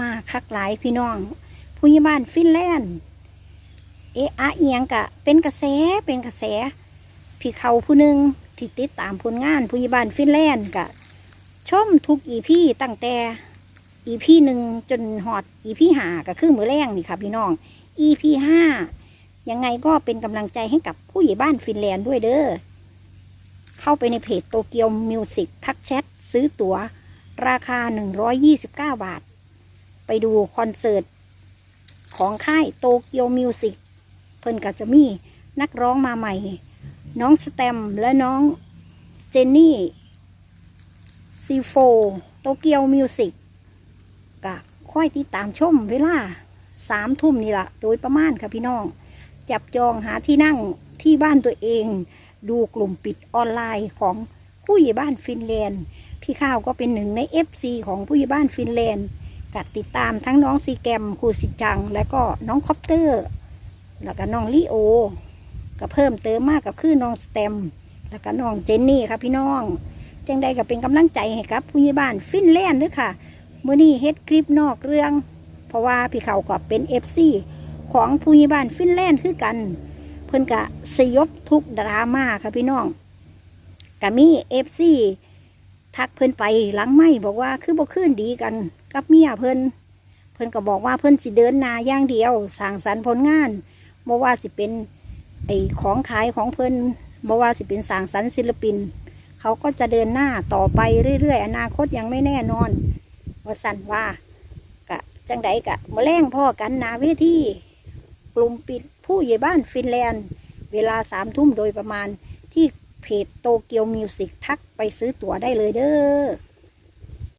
มาคักหลายพี่น้อง ผู้ใหญ่บ้านฟินแลนด์เอะอะเอียงกะ เป็นกระแสเป็นกระแส พี่เขาผู้หนึ่งที่ติดตามผลงานผู้ใหญ่บ้านฟินแลนด์กะชมทุกอีพีตั้งแต่อีพีหนึ่งจนหอดอีพีหาก็คือมือแรงนี่ค่ะพี่น้องอีพีห้ายังไงก็เป็นกำลังใจให้กับผู้ใหญ่บ้านฟินแลนด์ด้วยเด้อเข้าไปในเพจโตเกียวมิวสิกทักแชทซื้อตั๋วราคา 129 บาท ไปดูคอนเสิร์ตของค่ายโตเกียวมิวสิกเพิ่นก็จะมีนักร้องมาใหม่ น้องสแตมและน้องเจนนี่ซีโฟโตเกียวมิวสิกก็ค่อยติดตามชมเวลาสามทุ่มนี่ละโดยประมาณค่ะพี่น้อง จับจองหาที่นั่งที่บ้านตัวเอง ดูกลุ่มปิดออนไลน์ของผู้ใหญ่บ้านฟินแลนด์ พี่ข้าวก็เป็นหนึ่งใน FC ของผู้ใหญ่บ้านฟินแลนด์ กัดติดตามทั้งน้องซีแกมครูสิจัง และก็น้องคอปเตอร์ แล้วก็น้องลิโอ ก็เพิ่มเติมมากกับคือน้องสเต็ม แล้วก็น้องเจนนี่ครับพี่น้องจังใดก็เป็นกำลังใจให้กับผู้ใหญ่บ้านฟินแลนด์ด้วยค่ะมื่อนี้เฮ็ดคลิปนอกเรื่อง เพราะว่าพี่เขาก็เป็น FC ของผู้ใหญ่บ้านฟินแลนด์คือกัน เพิ่นกะสยบทุกดราม่าค่ะพี่น้องกะมี FC ทักเพิ่นไปหลังไม่บอกว่าคือบ่คืนดีกัน กับเมียเพิ่นเพิ่นก็บอกว่าเพิ่นสิเดินนาอย่างเดียวสร้างสรรค์ผลงานบ่ว่าสิเป็นไอของขายของเพิ่นบ่ว่าสิเป็นสร้างสรรค์ศิลปิน เขาก็จะเดินหน้าต่อไปเรื่อยๆ อนาคตยังไม่แน่นอนว่าสั่นว่ากะจังใดกะมาแรงพ่อกันนาเวทีกลุ่มปิดผู้ใหญ่บ้านฟินแลนด์ เวลาสามทุ่มโดยประมาณที่เพจโตเกียวมิวสิกทักไปซื้อตั๋วได้เลยเด้อ